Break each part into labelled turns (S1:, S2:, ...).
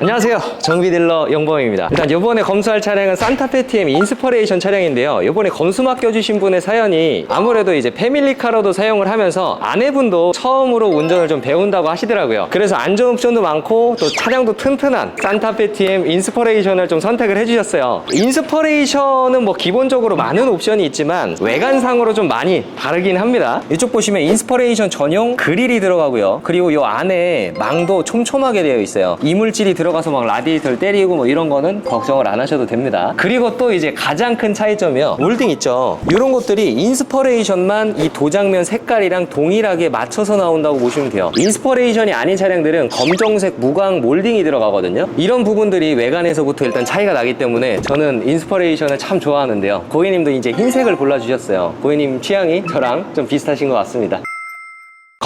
S1: 안녕하세요. 정비딜러 영범입니다. 일단 이번에 검수할 차량은 산타페 TM 인스퍼레이션 차량인데요. 이번에 검수 맡겨주신 분의 사연이 아무래도 이제 패밀리카로도 사용을 하면서 아내분도 처음으로 운전을 좀 배운다고 하시더라고요. 그래서 안전 옵션도 많고 또 차량도 튼튼한 산타페 TM 인스퍼레이션을 좀 선택을 해주셨어요. 인스퍼레이션은 뭐 기본적으로 많은 옵션이 있지만 외관상으로 좀 많이 다르긴 합니다. 이쪽 보시면 인스퍼레이션 전용 그릴이 들어가고요. 그리고 이 안에 망도 촘촘하게 되어 있어요. 이물질이 들어 가서 막 라디에이터를 때리고 뭐 이런 거는 걱정을 안 하셔도 됩니다. 그리고 또 이제 가장 큰 차이점이요. 몰딩 있죠? 이런 것들이 인스퍼레이션만 이 도장면 색깔이랑 동일하게 맞춰서 나온다고 보시면 돼요. 인스퍼레이션이 아닌 차량들은 검정색 무광 몰딩이 들어가거든요. 이런 부분들이 외관에서부터 일단 차이가 나기 때문에 저는 인스퍼레이션을 참 좋아하는데요. 고객님도 이제 흰색을 골라주셨어요. 고객님 취향이 저랑 좀 비슷하신 것 같습니다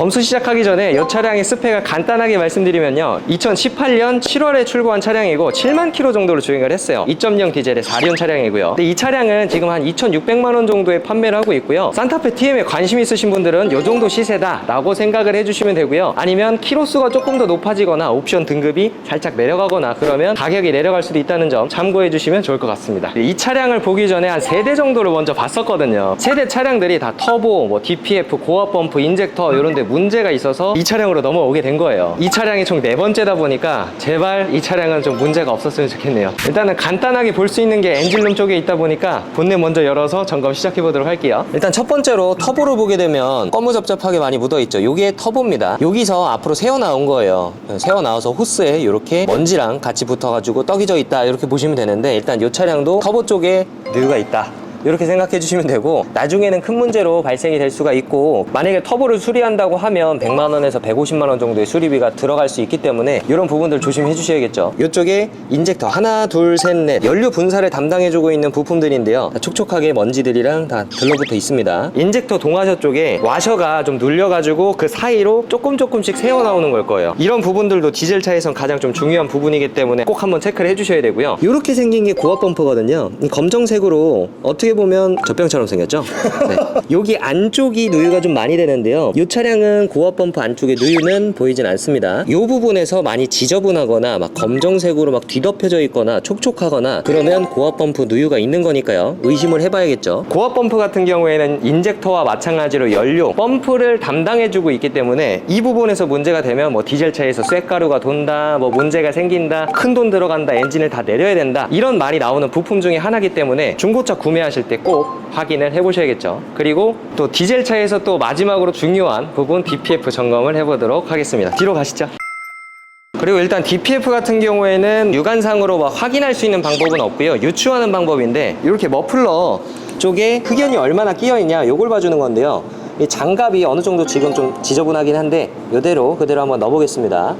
S1: 검수 시작하기 전에 이 차량의 스펙을 간단하게 말씀드리면요. 2018년 7월에 출고한 차량이고 7만 킬로 정도로 주행을 했어요. 2.0 디젤의 4륜 차량이고요. 근데 이 차량은 지금 한 2,600만 원 정도에 판매를 하고 있고요. 산타페 TM에 관심 있으신 분들은 이 정도 시세다 라고 생각을 해주시면 되고요. 아니면 키로수가 조금 더 높아지거나 옵션 등급이 살짝 내려가거나 그러면 가격이 내려갈 수도 있다는 점 참고해 주시면 좋을 것 같습니다. 이 차량을 보기 전에 한세대 정도를 먼저 봤었거든요. 세대 차량들이 다 터보, 뭐 DPF, 고압 범프, 인젝터 이런 데 문제가 있어서 이 차량으로 넘어오게 된 거예요. 이 차량이 총 네 번째다 보니까 제발 이 차량은 좀 문제가 없었으면 좋겠네요. 일단은 간단하게 볼 수 있는 게 엔진룸 쪽에 있다 보니까 본넷 먼저 열어서 점검 시작해 보도록 할게요. 일단 첫 번째로 터보를 보게 되면 거무잡잡하게 많이 묻어 있죠. 이게 터보입니다. 여기서 앞으로 새어 나온 거예요. 새어 나와서 호스에 이렇게 먼지랑 같이 붙어가지고 떡이 져 있다. 이렇게 보시면 되는데 일단 이 차량도 터보 쪽에 누유가 있다 이렇게 생각해 주시면 되고 나중에는 큰 문제로 발생이 될 수가 있고 만약에 터보를 수리한다고 하면 100만 원에서 150만 원 정도의 수리비가 들어갈 수 있기 때문에 이런 부분들 조심해 주셔야겠죠. 이쪽에 인젝터 하나 둘 셋 넷 연료 분사를 담당해 주고 있는 부품들인데요. 다 촉촉하게 먼지들이랑 다 들러붙어 있습니다. 인젝터 동화셔 쪽에 와셔가 좀 눌려 가지고 그 사이로 조금 조금씩 새어 나오는 걸 거예요. 이런 부분들도 디젤 차에선 가장 좀 중요한 부분이기 때문에 꼭 한번 체크를 해 주셔야 되고요. 이렇게 생긴 게 고압 범퍼거든요. 이 검정색으로 어떻게 보면 젖병처럼 생겼죠? 네. 여기 안쪽이 누유가 좀 많이 되는데요. 이 차량은 고압 범퍼 안쪽에 누유는 보이진 않습니다. 이 부분에서 많이 지저분하거나 막 검정색으로 막 뒤덮여져 있거나 촉촉하거나 그러면 고압 범프 누유가 있는 거니까요. 의심을 해봐야겠죠? 고압 범프 같은 경우에는 인젝터와 마찬가지로 연료 펌프를 담당해주고 있기 때문에 이 부분에서 문제가 되면 뭐 디젤 차에서 쇳가루가 돈다 뭐 문제가 생긴다 큰 돈 들어간다 엔진을 다 내려야 된다 이런 말이 나오는 부품 중에 하나이기 때문에 중고차 구매하실 때 꼭 확인을 해보셔야겠죠 그리고 또 디젤 차에서 또 마지막으로 중요한 부분 DPF 점검을 해보도록 하겠습니다 뒤로 가시죠 그리고 일단 DPF 같은 경우에는 육안상으로 막 확인할 수 있는 방법은 없고요. 유추하는 방법인데 이렇게 머플러 쪽에 흑연이 얼마나 끼어 있냐 요걸 봐주는 건데요. 이 장갑이 어느 정도 지금 좀 지저분하긴 한데 이대로 그대로 한번 넣어보겠습니다.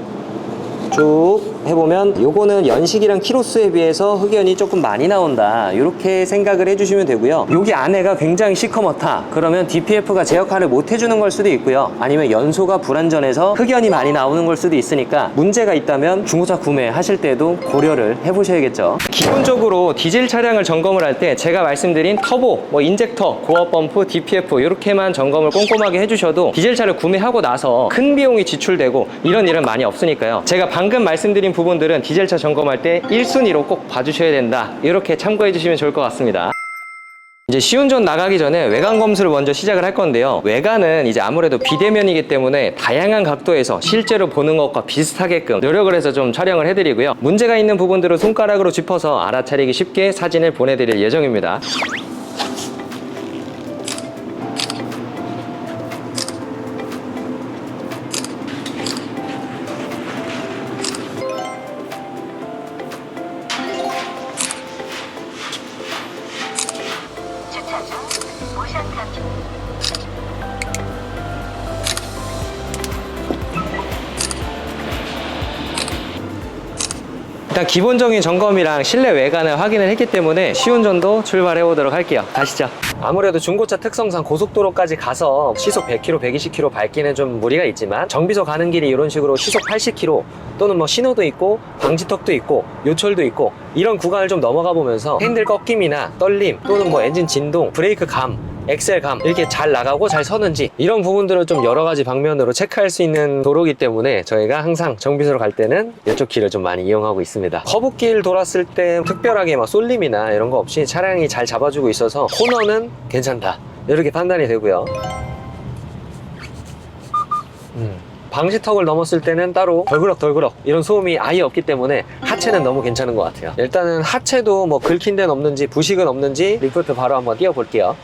S1: 쭉 해보면 요거는 연식이랑 키로수에 비해서 흑연이 조금 많이 나온다. 이렇게 생각을 해주시면 되고요. 여기 안에가 굉장히 시커멓다. 그러면 DPF가 제 역할을 못 해주는 걸 수도 있고요. 아니면 연소가 불안전해서 흑연이 많이 나오는 걸 수도 있으니까 문제가 있다면 중고차 구매하실 때도 고려를 해보셔야겠죠. 기본적으로 디젤 차량을 점검을 할 때 제가 말씀드린 터보, 뭐 인젝터, 고압 범프, DPF 이렇게만 점검을 꼼꼼하게 해주셔도 디젤 차를 구매하고 나서 큰 비용이 지출되고 이런 일은 많이 없으니까요. 제가 방금 말씀드린 부분들은 디젤차 점검할 때 1순위로 꼭 봐주셔야 된다 이렇게 참고해 주시면 좋을 것 같습니다 이제 시운전 나가기 전에 외관 검수를 먼저 시작을 할 건데요. 외관은 이제 아무래도 비대면이기 때문에 다양한 각도에서 실제로 보는 것과 비슷하게끔 노력을 해서 좀 촬영을 해드리고요. 문제가 있는 부분들은 손가락으로 짚어서 알아차리기 쉽게 사진을 보내드릴 예정입니다. 일단 기본적인 점검이랑 실내 외관을 확인을 했기 때문에 시운전도 출발해 보도록 할게요. 가시죠. 아무래도 중고차 특성상 고속도로까지 가서 시속 100km, 120km 밟기는 좀 무리가 있지만 정비소 가는 길이 이런 식으로 시속 80km 또는 뭐 신호도 있고 방지턱도 있고 요철도 있고 이런 구간을 좀 넘어가 보면서 핸들 꺾임이나 떨림 또는 뭐 엔진 진동, 브레이크 감 엑셀감 이렇게 잘 나가고 잘 서는지 이런 부분들을 좀 여러 가지 방면으로 체크할 수 있는 도로기 때문에 저희가 항상 정비소로 갈 때는 이쪽 길을 좀 많이 이용하고 있습니다. 커브길 돌았을 때 특별하게 막 쏠림이나 이런 거 없이 차량이 잘 잡아주고 있어서 코너는 괜찮다. 이렇게 판단이 되고요. 음. 방지턱을 넘었을 때는 따로 덜그럭 덜그럭 이런 소음이 아예 없기 때문에 하체는 너무 괜찮은 것 같아요 일단은 하체도 뭐 긁힌 데는 없는지 부식은 없는지 리프트 바로 한번 띄워 볼게요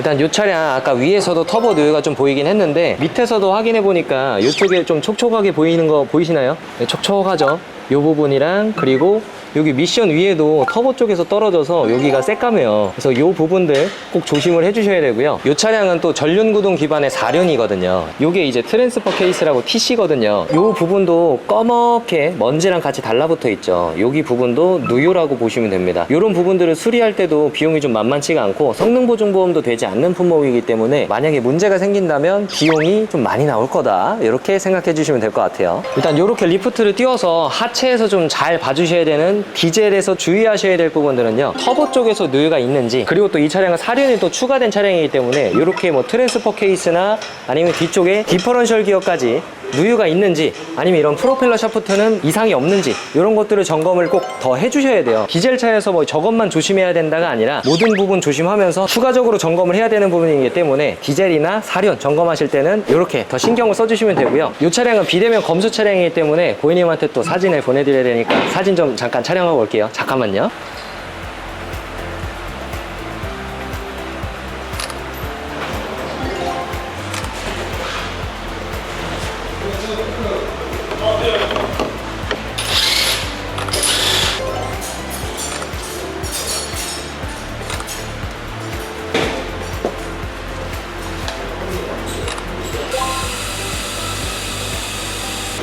S1: 일단 이 차량 아까 위에서도 터보 누유가 좀 보이긴 했는데 밑에서도 확인해 보니까 이쪽에 좀 촉촉하게 보이는 거 보이시나요? 네, 촉촉하죠 이 부분이랑 그리고 여기 미션 위에도 터보 쪽에서 떨어져서 여기가 새까매요. 그래서 이 부분들 꼭 조심을 해주셔야 되고요. 이 차량은 또 전륜구동 기반의 4륜이거든요. 이게 이제 트랜스퍼 케이스라고 TC거든요. 이 부분도 검게 먼지랑 같이 달라붙어 있죠. 여기 부분도 누유라고 보시면 됩니다. 이런 부분들을 수리할 때도 비용이 좀 만만치가 않고 성능 보증 보험도 되지 않는 품목이기 때문에 만약에 문제가 생긴다면 비용이 좀 많이 나올 거다. 이렇게 생각해 주시면 될 것 같아요. 일단 이렇게 리프트를 띄워서 하체에서 좀 잘 봐주셔야 되는 디젤에서 주의하셔야 될 부분들은요 터보 쪽에서 누유가 있는지 그리고 또 이 차량은 사륜이 또 추가된 차량이기 때문에 이렇게 뭐 트랜스퍼 케이스나 아니면 뒤쪽에 디퍼런셜 기어까지 누유가 있는지 아니면 이런 프로펠러 샤프트는 이상이 없는지 이런 것들을 점검을 꼭 더 해주셔야 돼요. 디젤 차에서 뭐 저것만 조심해야 된다가 아니라 모든 부분 조심하면서 추가적으로 점검을 해야 되는 부분이기 때문에 디젤이나 사륜 점검하실 때는 이렇게 더 신경을 써주시면 되고요. 이 차량은 비대면 검수 차량이기 때문에 고객님한테 또 사진을 보내드려야 되니까 사진 좀 잠깐 촬영하고 올게요. 잠깐만요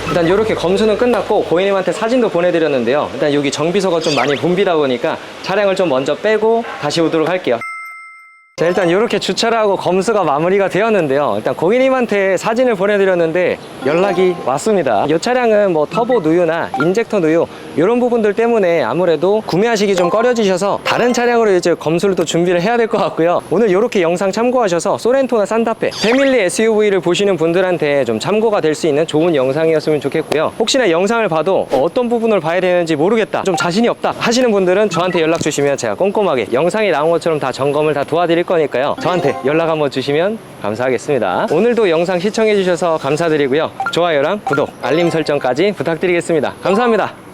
S1: 일단 이렇게 검수는 끝났고 고객님한테 사진도 보내드렸는데요. 일단 여기 정비소가 좀 많이 붐비다 보니까 차량을 좀 먼저 빼고 다시 오도록 할게요 자 일단 이렇게 주차를 하고 검수가 마무리가 되었는데요. 일단 고객님한테 사진을 보내드렸는데 연락이 왔습니다. 이 차량은 뭐 터보 누유나 인젝터 누유 이런 부분들 때문에 아무래도 구매하시기 좀 꺼려지셔서 다른 차량으로 이제 검수를 또 준비를 해야 될 것 같고요. 오늘 이렇게 영상 참고하셔서 소렌토나 산타페 패밀리 SUV를 보시는 분들한테 좀 참고가 될 수 있는 좋은 영상이었으면 좋겠고요. 혹시나 영상을 봐도 어떤 부분을 봐야 되는지 모르겠다 좀 자신이 없다 하시는 분들은 저한테 연락 주시면 제가 꼼꼼하게 영상에 나온 것처럼 다 점검을 다 도와드릴 거니까요. 저한테 연락 한번 주시면 감사하겠습니다. 오늘도 영상 시청해 주셔서 감사드리고요. 좋아요랑 구독 알림 설정까지 부탁드리겠습니다. 감사합니다